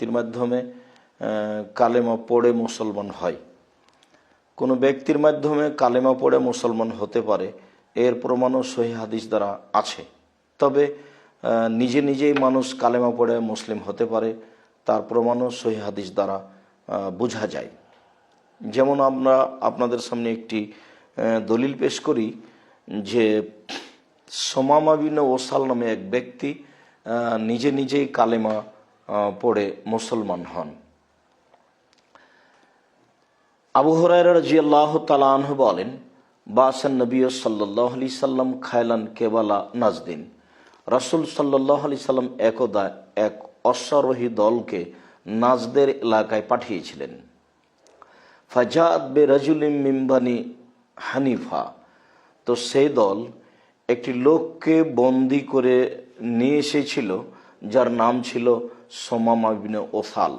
ব্যক্তির মাধ্যমে কালেমা পড়ে মুসলমান হয়। কোনো ব্যক্তির মাধ্যমে কালেমা পড়ে মুসলমান হতে পারে, এর প্রমাণও সহি হাদিস দ্বারা আছে। তবে নিজে নিজেই মানুষ কালেমা পড়ে মুসলিম হতে পারে, তার প্রমাণও সহি হাদিস দ্বারা বোঝা যায়। যেমন আমরা আপনাদের সামনে একটি দলিল পেশ করি যে, সোমামা বিন ওসাল নামে এক ব্যক্তি নিজে নিজেই কালেমা পড়ে মুসলমান হন। আবু হরাইরা রাজিয়াল্লাহ তালাহ বলেন, বাসান নবী সাল্লাহ আলি সাল্লাম খায়লান কেবালা নাজদিন। রাসুল সাল্লাহ আলি সাল্লাম একদা এক অশ্বারোহী দলকে নাজদের এলাকায় পাঠিয়েছিলেন। ফাজাদ বে রাজুলিম মিম্বানি হানিফা। তো সেই দল একটি লোককে বন্দি করে নিয়ে এসেছিল যার নাম ছিল সোমামা বিন ওসাল।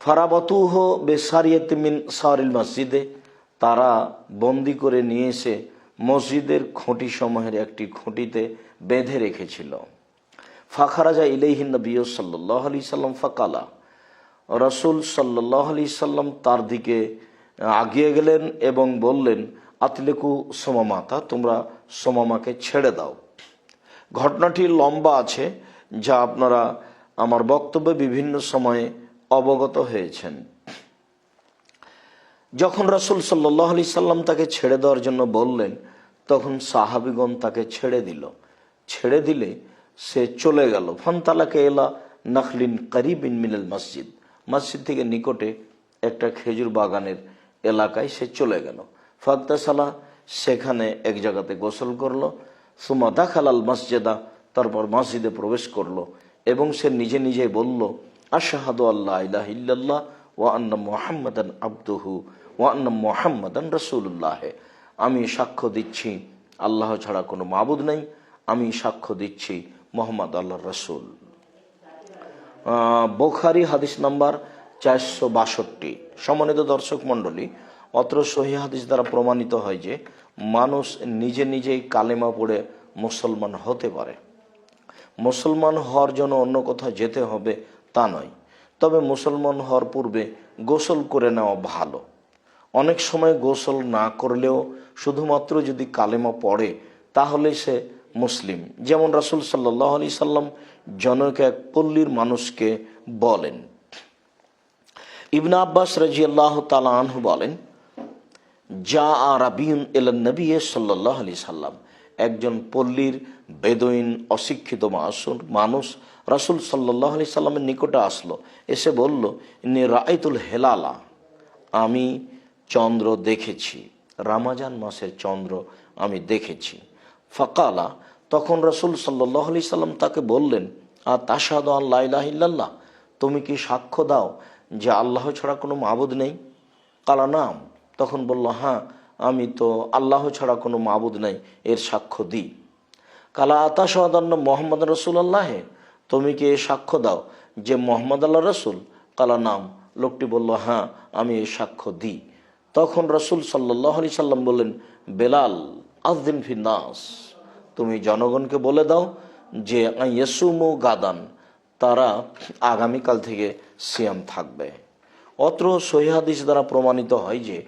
ফারাবতুহ বেসারিয়ত মিন সারিল মসজিদে তারা বন্দি করে নিয়ে এসে মসজিদের খুঁটি সমূহের একটি খুঁটিতে বেঁধে রেখেছিল। ফাখারাজা ইলেহিন নবী সাল্লাহ আলি সাল্লাম ফাকালা। রসুল সাল্লাহ আলি সাল্লাম তার দিকে আগিয়ে গেলেন এবং বললেন, আতলেকু সোমামাতা, তোমরা সোমামাকে ছেড়ে দাও। ঘটনাটি লম্বা আছে, যা আপনারা আমার বক্তব্যে বিভিন্ন সময়ে অবগত হয়েছেন। যখন রাসুল সাল্লাহ আলি সাল্লাম তাকে ছেড়ে দেওয়ার জন্য বললেন, তখন সাহাবিগণ তাকে ছেড়ে দিল। ছেড়ে দিলে সে চলে গেল। ফনতালাকে এলা নখলিন করিবিন মিনাল মসজিদ। মসজিদ থেকে নিকটে একটা খেজুর বাগানের এলাকায় সে চলে গেল। ফাকতাসালা সেখানে এক জায়গাতে গোসল করল। সুমা দাখালাল মসজিদা, তারপর মসজিদে প্রবেশ করল এবং সে নিজে নিজে বলল, আশাহাদু আল্লাহ ইলাহ ইল্লাল্লাহ ওয়া আন্না মুহাম্মাদান আব্দুহু ওয়া আন্না মুহাম্মাদান রাসূলুল্লাহ। আমি সাক্ষ্য দিচ্ছি, আল্লাহ ছাড়া কোনো মাবুদ নেই। আমি সাক্ষ্য দিচ্ছি মোহাম্মদ আল্লাহ রসুল। বোখারি হাদিস নাম্বার চারশো বাষট্টি। সম্মানিত দর্শক মণ্ডলী অত্র সহি হাদিস দ্বারা প্রমাণিত হয় যে মানুষ নিজে নিজেই কালেমা পড়ে মুসলমান হতে পারে। মুসলমান হওয়ার জন্য অন্য কোথাও যেতে হবে তা নয়। তবে মুসলমান হওয়ার পূর্বে গোসল করে নেওয়া ভালো। অনেক সময় গোসল না করলেও শুধুমাত্র যদি কালেমা পড়ে, তাহলে সে মুসলিম। যেমন রাসুল সাল্লাহ আলি সাল্লাম জনক এক পল্লীর মানুষকে বলেন। ইবনা আব্বাস রাজি আল্লাহ তালাহ বলেন যা আরাবিউন এলান নবী সাল্লাহ আলি সাল্লাম, একজন পল্লীর বেদইন অশিক্ষিত মাসুর মানুষ রাসুল সাল্লাহ আলি সাল্লামের নিকটে আসলো, এসে বলল ইনি রায়তুল হেলালা, আমি চন্দ্র দেখেছি, রামাজান মাসের চন্দ্র আমি দেখেছি। ফকালা, তখন রসুল সাল্লাহ আলি সাল্লাম তাকে বললেন আর তাসাদ আল্লাহ তুমি কি সাক্ষ্য দাও যে আল্লাহ ছাড়া কোনো মাবুদ নেই? কালা, নাম। তখন বলল হ্যাঁ আমি তো আল্লাহ ছাড়া কোনো মাবুদ নাই, এর সাক্ষ্য দিই। কালা আতা আতাসাদান্ন মোহাম্মদ রসুল আল্লাহে তুমি কি সাক্ষ্য দাও? যে মোহাম্মদ আল্লাহ রসুল। কালা, নাম। লোকটি বলল হ্যাঁ আমি এই সাক্ষ্য দিই। তখন রসুল সাল্লাহ আলি সাল্লাম বললেন, বেলাল আজদিন ফি নাস তুমি জনগণকে বলে দাও যে ইয়েসুমু গাদান, তারা আগামীকাল থেকে সিয়াম থাকবে। অত্র সহিহাদিস দ্বারা প্রমাণিত হয় যে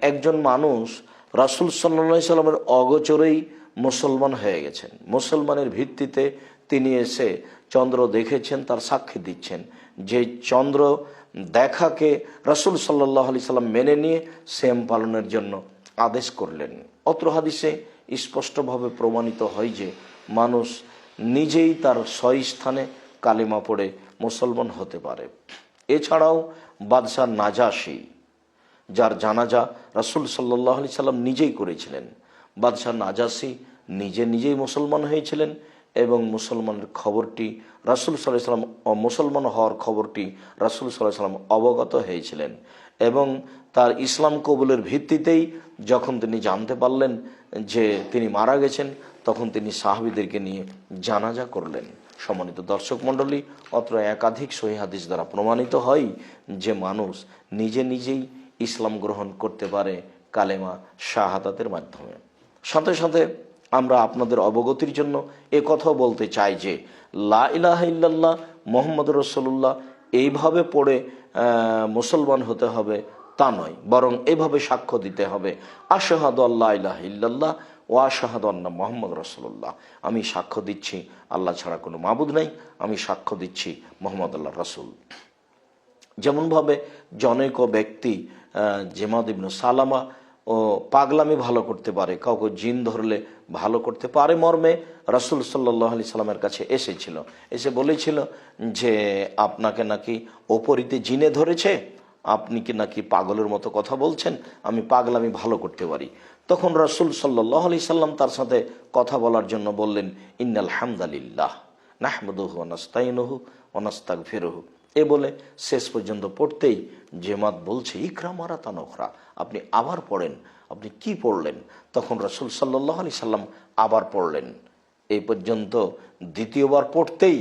একজন মানুষ রাসুল সাল্লা সাল্লামের অগোচরেই মুসলমান হয়ে গেছেন। মুসলমানের ভিত্তিতে তিনি এসে চন্দ্র দেখেছেন, তার সাক্ষী দিচ্ছেন। যে চন্দ্র দেখাকে রাসুল সাল্লাহ আলি সাল্লাম মেনে নিয়ে সেম পালনের জন্য আদেশ করলেন। অত্র হাদিসে স্পষ্টভাবে প্রমাণিত হয় যে মানুষ নিজেই তার স্বস্থানে কালিমা পড়ে মুসলমান হতে পারে। এছাড়াও বাদশাহ নাজাসি যার জানাজা রাসুল সাল্লাহ আলি সাল্লাম নিজেই করেছিলেন। বাদশাহ নাজাসি নিজে নিজেই মুসলমান হয়েছিলেন এবং মুসলমানের খবরটি রাসুল সাল্লাহ সাল্লাম মুসলমান হওয়ার খবরটি রাসুল সাল্লাহ সাল্লাম অবগত হয়েছিলেন এবং তার ইসলাম কবুলের ভিত্তিতেই যখন তিনি জানতে পারলেন যে তিনি মারা গেছেন, তখন তিনি সাহাবিদেরকে নিয়ে জানাজা করলেন। সম্মানিত দর্শক মণ্ডলী, অত্র একাধিক সহি হাদিস দ্বারা প্রমাণিত হয় যে মানুষ নিজে নিজেই ইসলাম গ্রহণ করতে পারে কালেমা শাহাদাতের মাধ্যমে। সাথে সাথে আমরা আপনাদের অবগতির জন্য এ কথাও বলতে চাই যে, লা ইলাহা ইল্লাল্লাহ মোহাম্মদ রসল্লাহ এইভাবে পড়ে মুসলমান হতে হবে তা নয়, বরং এভাবে সাক্ষ্য দিতে হবে, আশাহাদ আল্লাহ ইলাহ ইল্লাল্লাহ ও আশাহাদ আল্লাহ মোহাম্মদ রসল্লাহ আমি সাক্ষ্য দিচ্ছি, আল্লাহ ছাড়া কোনো মাবুদ নাই, আমি সাক্ষ্য দিচ্ছি মোহাম্মদ আল্লাহ রসুল। যেমনভাবে জনৈক ব্যক্তি জেমাদ ইবনু সালামা ও পাগলামি ভালো করতে পারে, কাউকে জিন ধরলে ভালো করতে পারে। মর্মে রাসুল সাল্লাহ আলি সাল্লামের কাছে এসেছিল, এসে বলেছিল যে, আপনাকে নাকি ওপরিতে জিনে ধরেছে? আপনি কি নাকি পাগলের মতো কথা বলছেন? আমি পাগলামি ভালো করতে পারি। তখন রাসুল সাল্লাহ আলি সাল্লাম তার সাথে কথা বলার জন্য বললেন, ইন্নাল হামদালিল্লাহ নাহমদুহু অনাস্তাইনহু অনাস্তাক ফেরহু এ বলে শেষ পর্যন্ত পড়তেই জেমাত বলছে, ইকরা মারা তানখরা আপনি আবার পড়েন, আপনি কি পড়লেন? তখন রসুল সাল্লাহ আলি সাল্লাম আবার পড়লেন। এই পর্যন্ত দ্বিতীয়বার পড়তেই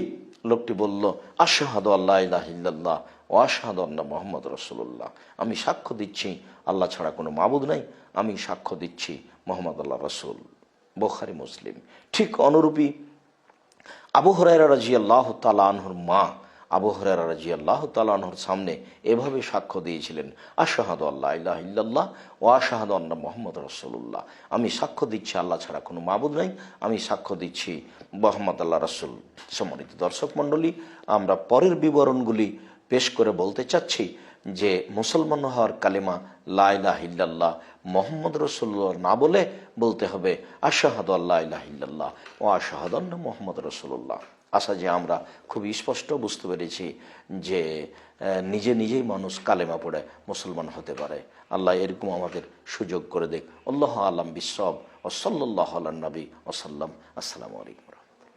লোকটি বলল, আশাহাদ আল্লাহ ও আশাহাদ আল্লাহ মোহাম্মদ রসুল্লাহ আমি সাক্ষ্য দিচ্ছি, আল্লাহ ছাড়া কোনো মাবুদ নাই, আমি সাক্ষ্য দিচ্ছি মোহাম্মদ আল্লাহ রসুল। বোখারি, মুসলিম। ঠিক অনুরূপী আবু হরাইরা রাজি আল্লাহ তালাহর মা আবু হরাইরা রাজি আল্লাহ তালাহর সামনে এভাবে সাক্ষ্য দিয়েছিলেন, আশাহাদ আল্লাহ ইলাহ ইল্লাল্লাহ ও আশাহাদ আল্লাহ মোহাম্মদ রসুল্লাহ আমি সাক্ষ্য দিচ্ছি, আল্লাহ ছাড়া কোনো মাবুদ নাই। আমি সাক্ষ্য দিচ্ছি মোহাম্মদ আল্লাহ রসুল। সম্মানিত দর্শক মণ্ডলী, আমরা পরের বিবরণগুলি পেশ করে বলতে চাচ্ছি যে, মুসলমান হওয়ার কালিমা লাইলাহ ইল্লাল্লাহ মোহাম্মদ রসুল্লাহ না বলে বলতে হবে, আশাহাদ আল্লাহ ইল্লাল্লাহ ও আশাহাদ মোহাম্মদ রসুল্লাহ আশা যে আমরা খুব স্পষ্ট বুঝতে পেরেছি যে নিজে নিজেই মানুষ কালেমা পড়ে মুসলমান হতে পারে। আল্লাহ এরকম আমাদের সুযোগ করে দেখ। আল্লাহ আলম বিশ্বব ও সাল্লাহ আল্লাহ নবী ওসাল্লাম আসসালামু আলাইকুম।